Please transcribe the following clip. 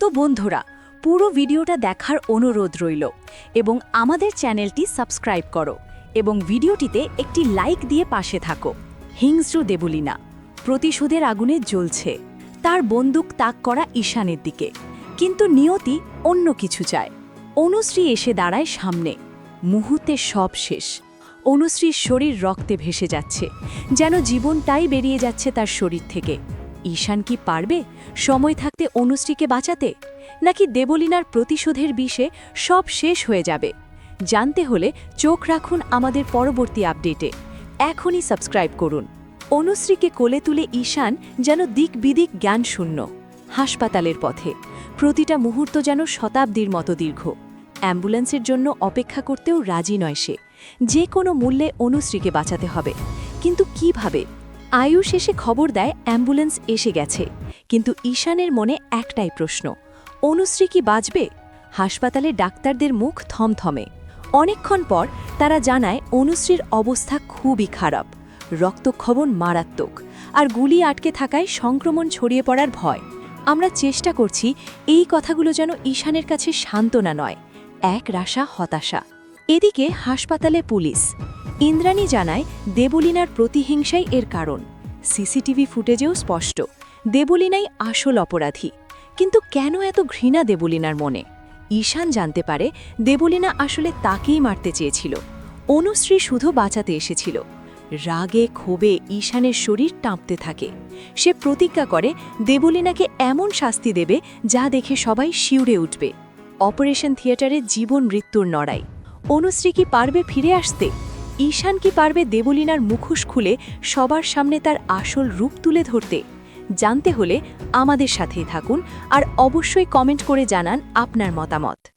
তো বন্ধুরা, পুরো ভিডিওটা দেখার অনুরোধ রইল এবং আমাদের চ্যানেলটি সাবস্ক্রাইব করো এবং ভিডিওটিতে একটি লাইক দিয়ে পাশে থাকো। হিংস্র দেবলিনা, প্রতিশোধের আগুনে জ্বলছে। তার বন্দুক তাক করা ঈশানের দিকে, কিন্তু নিয়তি অন্য কিছু চায়। অনুশ্রী এসে দাঁড়ায় সামনে। মুহূর্তে সব শেষ। অনুশ্রীর শরীর রক্তে ভেসে যাচ্ছে, যেন জীবনটাই বেরিয়ে যাচ্ছে তার শরীর থেকে। ঈশান কি পারবে সময় থাকতে অনুশ্রীকে বাঁচাতে? নাকি দেবলিনার প্রতিশোধের বিষে সব শেষ হয়ে যাবে? জানতে হলে চোখ রাখুন আমাদের পরবর্তী আপডেটে। এখনই সাবস্ক্রাইব করুন। অনুশ্রীকে কোলে তুলে ঈশান যেন দিক বিদিক জ্ঞান শূন্য হাসপাতালের পথে। প্রতিটা মুহূর্ত যেন শতাব্দীর মতো দীর্ঘ। অ্যাম্বুলেন্সের জন্য অপেক্ষা করতেও রাজি নয় সে। যে কোনো মূল্যে অনুশ্রীকে বাঁচাতে হবে। কিন্তু কীভাবে? আয়ুষ এসে খবর দেয়, অ্যাম্বুলেন্স এসে গেছে। কিন্তু ঈশানের মনে একটাই প্রশ্ন, অনুশ্রী কি বাঁচবে? হাসপাতালে ডাক্তারদের মুখ থমথমে। অনেকক্ষণ পর তারা জানায়, অনুশ্রীর অবস্থা খুবই খারাপ। রক্তক্ষরণ মারাত্মক, আর গুলি আটকে থাকায় সংক্রমণ ছড়িয়ে পড়ার ভয়। আমরা চেষ্টা করছি, এই কথাগুলো যেন ঈশানের কাছে সান্ত্বনা নয়, এক রাশা হতাশা। এদিকে হাসপাতালে পুলিশ ইন্দ্রাণী জানায় দেবলিনার প্রতিহিংসাই এর কারণ। সিসিটিভি ফুটেজেও স্পষ্ট, দেবলিনাই আসল অপরাধী। কিন্তু কেন এত ঘৃণা দেবলিনার মনে? ঈশান জানতে পারে দেবলিনা আসলে তাকেই মারতে চেয়েছিল। অনুশ্রী শুধু বাঁচাতে এসেছিল। রাগে, ক্ষোভে ঈশানের শরীর টাঁপতে থাকে। সে প্রতিজ্ঞা করে দেবলিনাকে এমন শাস্তি দেবে যা দেখে সবাই শিউরে উঠবে। অপারেশন থিয়েটারে জীবন মৃত্যুর নড়াই। অনুশ্রী কি পারবে ফিরে আসতে? ঈশান কি পারবে দেবলিনার মুখোশ খুলে সবার সামনে তার আসল রূপ তুলে ধরতে? জানতে হলে আমাদের সাথেই থাকুন আর অবশ্যই কমেন্ট করে জানান আপনার মতামত।